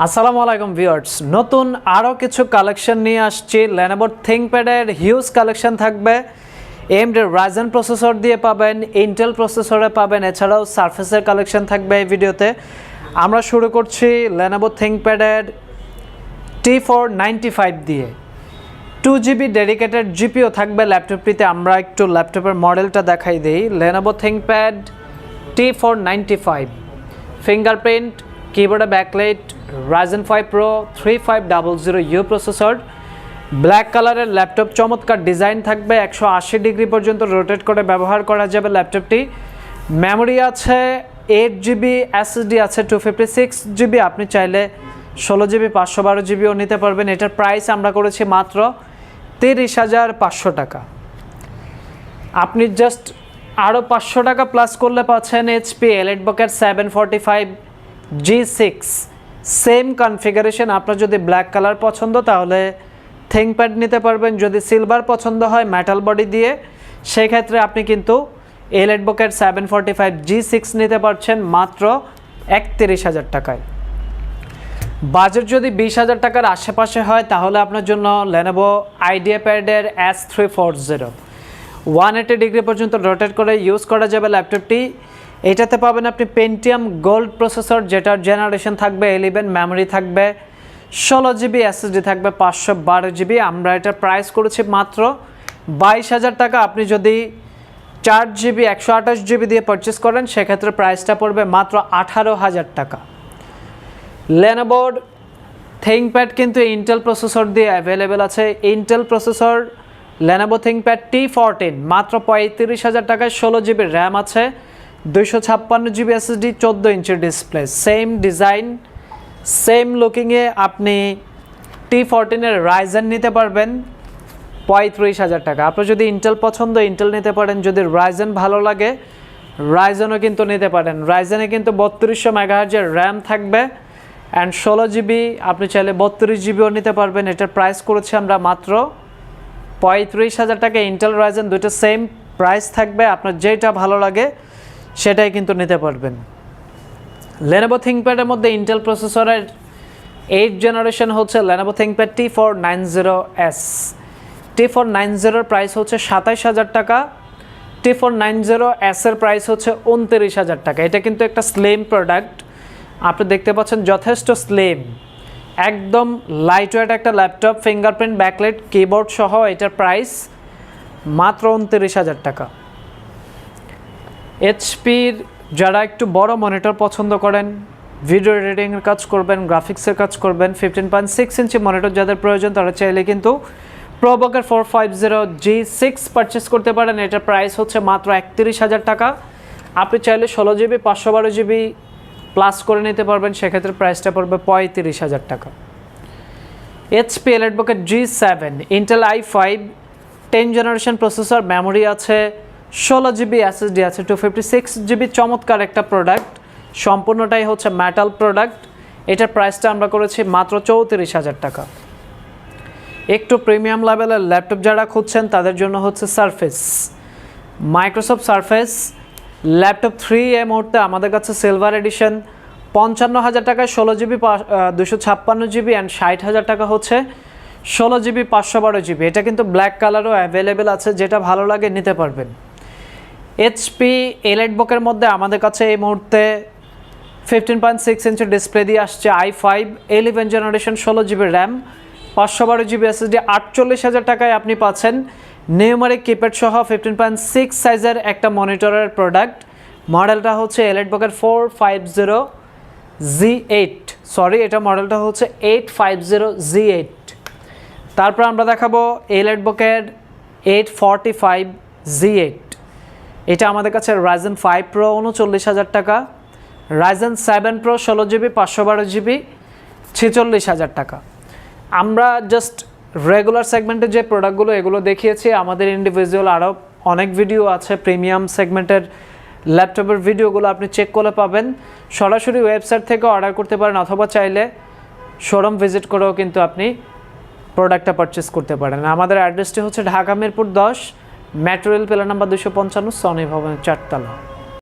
আসসালামু আলাইকুম ভিউয়ার্স। নতুন আরও কিছু কালেকশন নিয়ে আসছি। লেনোভোর থিংপ্যাডের হিউজ কালেকশন থাকবে। এমড রাইজেন প্রসেসর দিয়ে পাবেন ইন্টেল প্রসেসরে পাবেন, এছাড়াও সার্ফেসের কালেকশন থাকবে এই ভিডিওতে। আমরা শুরু করছি লেনোভো থিংপ্যাডের টি ফোর নাইনটি ফাইভ দিয়ে। টু জিবি ডেডিকেটেড জিপিও থাকবে ল্যাপটপটিতে আমরা একটু ল্যাপটপের মডেলটা দেখাই দিই। Lenovo ThinkPad T four ninety five fingerprint কিবোর্ডে backlight Ryzen five pro three five double zero U processor black কালারের ল্যাপটপ চমৎকার ডিজাইন থাকবে, একশো আশি ডিগ্রি পর্যন্ত রোটেট করে ব্যবহার করা যাবে ল্যাপটপটি মেমোরি আছে এইট জিবি এসএসডি আছে টু ফিফটি সিক্স জিবি আপনি চাইলে ষোলো জিবি পাঁচশো বারো জিবিও নিতে পারবেন। এটার প্রাইস আমরা করেছি মাত্র তিরিশ হাজার পাঁচশো টাকা। আপনি জাস্ট আরও পাঁচশো টাকা প্লাস করলে পাচ্ছেন এইচপি এলেট বকের seven forty five G six same configuration আপনার যদি ব্ল্যাক কালার পছন্দ, তাহলে থিংপ্যাড নিতে পারবেন। যদি সিলভার পছন্দ হয় মেটাল বডি দিয়ে সেই ক্ষেত্রে আপনি কিন্তু এলেট বকের seven forty five G six নিতে পারছেন মাত্র একত্রিশ হাজার টাকায়। বাজেট যদি বিশ হাজার টাকার আশেপাশে হয়, তাহলে আপনার জন্য লেনোভো আইডিয়া প্যাডের S three four zero one eighty degree পর্যন্ত রোটেট করে ইউজ করা যাবে ল্যাপটপটি এটাতে পাবেন আপনি পেন্টিয়াম গোল্ড প্রসেসর যেটার জেনারেশন থাকবে এলিভেন মেমোরি থাকবে ষোলো জিবি এসএসডি থাকবে পাঁচশো বারো জিবি আমরা এটার প্রাইস করেছি মাত্র বাইশ হাজার টাকা। আপনি যদি চার জিবি একশো আঠাশ জিবি দিয়ে পারচেস করেন, সেক্ষেত্রে প্রাইসটা পড়বে মাত্র আঠারো হাজার টাকা। লেনোভোর থিংপ্যাড কিন্তু ইন্টেল প্রসেসর দিয়ে অ্যাভেলেবেল আছে। Intel processor Lenovo ThinkPad T fourteen মাত্র পঁয়ত্রিশ হাজার টাকায় ষোলো জিবি র্যাম আছে। দুইশো ছাপ্পান্ন জিবি এসএসডি চোদ্দ ইঞ্চির ডিসপ্লে সেম ডিজাইন সেম লুকিংয়ে আপনি টি ফোরটিনের রাইজেন নিতে পারবেন, পঁয়ত্রিশ হাজার টাকা। আপনার যদি ইন্টেল পছন্দ ইন্টেল নিতে পারেন। যদি রাইজেন ভালো লাগে রাইজেনও কিন্তু নিতে পারেন। রাইজেনে কিন্তু বত্রিশশো মেগাহার্জের র্যাম থাকবে অ্যান্ড ষোলো জিবি, আপনি চাইলে বত্রিশ জিবিও নিতে পারবেন। এটার প্রাইস করেছি আমরা মাত্র পঁয়ত্রিশ হাজার টাকা। ইন্টেল রাইজেন দুটো সেম প্রাইস থাকবে। আপনার যেটা ভালো লাগে সেটাই কিন্তু নিতে পারবেন। লেনোভো থিংপ্যাডের মধ্যে ইন্টেল প্রসেসরের এইট জেনারেশন হচ্ছে Lenovo ThinkPad T four nine zero S T four nine জিরোর প্রাইস হচ্ছে সাতাইশ হাজার টাকা। টি ফোর নাইন জিরো এসের প্রাইস হচ্ছে উনত্রিশ হাজার টাকা। এটা কিন্তু একটা স্লিম প্রোডাক্ট আপনি দেখতে পাচ্ছেন যথেষ্ট স্লিম একদম লাইট ওয়েট একটা ল্যাপটপ ফিঙ্গারপ্রিন্ট ব্যাকলেট কিবোর্ড সহ এটার প্রাইস মাত্র উনত্রিশ হাজার টাকা। এইচপির যারা একটু বড় মনিটর পছন্দ করেন ভিডিও এডিটিংয়ের কাজ করবেন গ্রাফিক্সের কাজ করবেন fifteen point six inch monitor যাদের প্রয়োজন তারা চাইলে কিন্তু প্রোবকের four five zero G six purchase করতে পারেন। এটার প্রাইস হচ্ছে মাত্র একত্রিশ হাজার টাকা। আপনি চাইলে ষোলো জিবি পাঁচশো বারো জিবি প্লাস করে নিতে পারবেন। সেক্ষেত্রে প্রাইসটা পড়বে পঁয়ত্রিশ হাজার টাকা। HP এলেটবকের G seven Intel i five ten generation processor memory আছে। ষোলো জিবি এসএসডি আছে টু ফিফটি সিক্স জিবি চমৎকার একটা প্রোডাক্ট সম্পূর্ণটাই হচ্ছে মেটাল প্রোডাক্ট এটার প্রাইসটা আমরা করেছি মাত্র চৌত্রিশ হাজার টাকা। একটু প্রিমিয়াম লেভেলের ল্যাপটপ যারা খুঁজছেন, তাদের জন্য হচ্ছে Surface Microsoft Surface laptop three এ মুহূর্তে আমাদের কাছে সিলভার এডিশন পঞ্চান্ন হাজার টাকায় ষোলো জিবি দুশো ছাপ্পান্ন জিবি অ্যান্ড ষাট হাজার টাকা হচ্ছে ষোলো জিবি পাঁচশো বারো জিবি। এটা কিন্তু ব্ল্যাক কালারও অ্যাভেলেবেল আছে, যেটা ভালো লাগে, নিতে পারবেন। এইচপি এলাইট বুকের মধ্যে আমাদের কাছে এই মুহূর্তে ফিফটিন পয়েন্ট সিক্স ইঞ্চের ডিসপ্লে দিয়ে আসছে আই ফাইভ ইলেভেন জেনারেশন ষোলো জিবি র্যাম পাঁচশো বারো জিবি এসএসডি আটচল্লিশ হাজার টাকায় আপনি পাচ্ছেন। নিউমারিক কিপ্যাড সহ ফিফটিন পয়েন্ট সিক্স সাইজের একটা মনিটরের প্রোডাক্ট মডেলটা হচ্ছে এলাইট বুকের four five zero G eight sorry এটা মডেলটা হচ্ছে eight five zero G eight তারপর আমরা দেখাবো এলাইট বুকের eight forty five G eight এটা আমাদের কাছে রাইজেন ফাইভ প্রো উনচল্লিশ হাজার টাকা রাইজেন সেভেন প্রো ষোলো জিবি পাঁচশো বারো জিবি ছেচল্লিশ হাজার টাকা। আমরা জাস্ট রেগুলার সেগমেন্টের যে প্রোডাক্টগুলো এগুলো দেখিয়েছি, আমাদের ইন্ডিভিজুয়াল আরও অনেক ভিডিও আছে প্রিমিয়াম সেগমেন্টের ল্যাপটপের ভিডিওগুলো আপনি চেক করে পাবেন। সরাসরি ওয়েবসাইট থেকে অর্ডার করতে পারেন, অথবা চাইলে শোরুম ভিজিট করেও কিন্তু আপনি প্রোডাক্টটা পারচেস করতে পারেন। আমাদের অ্যাড্রেসটি হচ্ছে ঢাকা মিরপুর দশ মেট্রো রেল পেলা নাম্বার দুশো পঞ্চান্ন সনি ভবনের চারতলা।